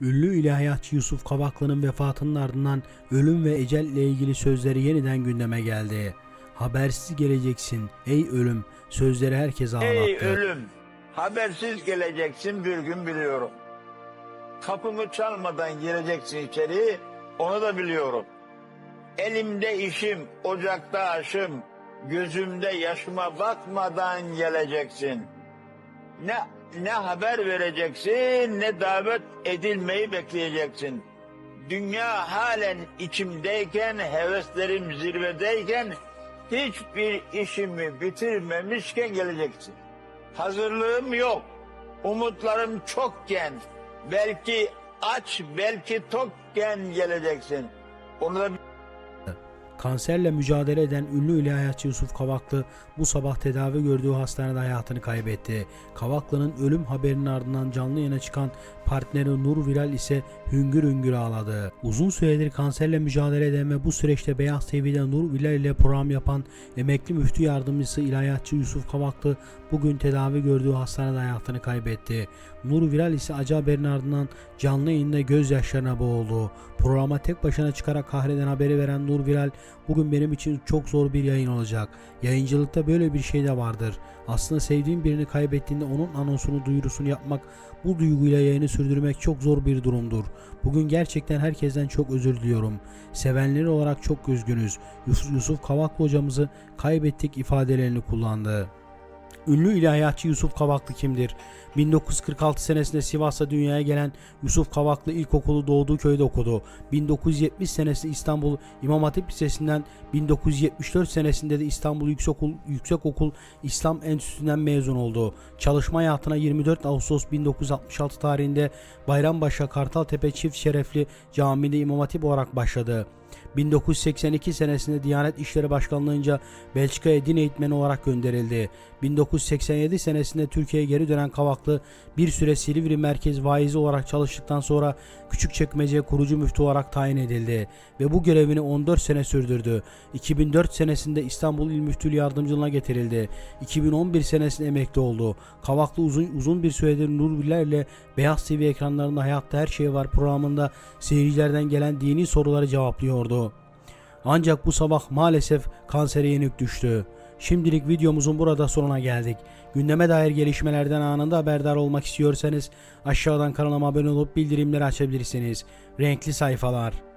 Ünlü ilahiyatçı Yusuf Kavaklı'nın vefatının ardından ölüm ve ecel ile ilgili sözleri yeniden gündeme geldi. Habersiz geleceksin ey ölüm sözleri herkes ağlattı. Ey ölüm, habersiz geleceksin bir gün biliyorum. Kapımı çalmadan gireceksin içeri, onu da biliyorum. Elimde işim, ocakta aşım, gözümde yaşıma bakmadan geleceksin. Ne ne haber vereceksin, ne davet edilmeyi bekleyeceksin. Dünya halen içimdeyken, heveslerim zirvedeyken, hiçbir işimi bitirmemişken geleceksin. Hazırlığım yok, umutlarım çokken, belki aç, belki tokken geleceksin. Onu da Kanserle mücadele eden ünlü ilahiyatçı Yusuf Kavaklı bu sabah tedavi gördüğü hastanede hayatını kaybetti. Kavaklı'nın ölüm haberinin ardından canlı yayına çıkan partneri Nur Viral ise hüngür hüngür ağladı. Uzun süredir kanserle mücadele eden ve bu süreçte Beyaz TV'de Nur Viral ile program yapan emekli müftü yardımcısı ilahiyatçı Yusuf Kavaklı bugün tedavi gördüğü hastanede hayatını kaybetti. Nur Viral ise acı haberin ardından canlı yayında gözyaşlarına boğuldu. Programa tek başına çıkarak kahreden haberi veren Nur Viral bugün benim için çok zor bir yayın olacak. Yayıncılıkta böyle bir şey de vardır. Aslında sevdiğim birini kaybettiğinde onun anonsunu duyurusunu yapmak bu duyguyla yayını sürdürmek çok zor bir durumdur. Bugün gerçekten herkesten çok özür diliyorum. Sevenleri olarak çok üzgünüz. Yusuf, Yusuf Kavaklı hocamızı kaybettik ifadelerini kullandı. Ünlü ilahiyatçı Yusuf Kavaklı kimdir? 1946 senesinde Sivas'ta dünyaya gelen Yusuf Kavaklı ilkokulu doğduğu köyde okudu. 1970 senesinde İstanbul İmam Hatip Lisesi'nden 1974 senesinde de İstanbul Yüksekokul, Yüksekokul İslam Enstitüsü'nden mezun oldu. Çalışma hayatına 24 Ağustos 1966 tarihinde Bayrampaşa Kartaltepe Çift Şerefli Camii'nde İmam Hatip olarak başladı. 1982 senesinde Diyanet İşleri Başkanlığı'nca Belçika'ya din eğitmeni olarak gönderildi. 1987 senesinde Türkiye'ye geri dönen Kavaklı bir süre Silivri Merkez Vaizi olarak çalıştıktan sonra Küçükçekmece kurucu müftü olarak tayin edildi ve bu görevini 14 sene sürdürdü. 2004 senesinde İstanbul İl Müftülüğü Yardımcılığına getirildi. 2011 senesinde emekli oldu. Kavaklı uzun uzun bir süredir Nur Bilal ile Beyaz TV ekranlarında Hayatta Her Şey Var programında seyircilerden gelen dini soruları cevaplıyordu. Ancak bu sabah maalesef kansere yenik düştü. Şimdilik videomuzun burada sonuna geldik. Gündeme dair gelişmelerden anında haberdar olmak istiyorsanız aşağıdan kanalıma abone olup bildirimleri açabilirsiniz. Renkli sayfalar.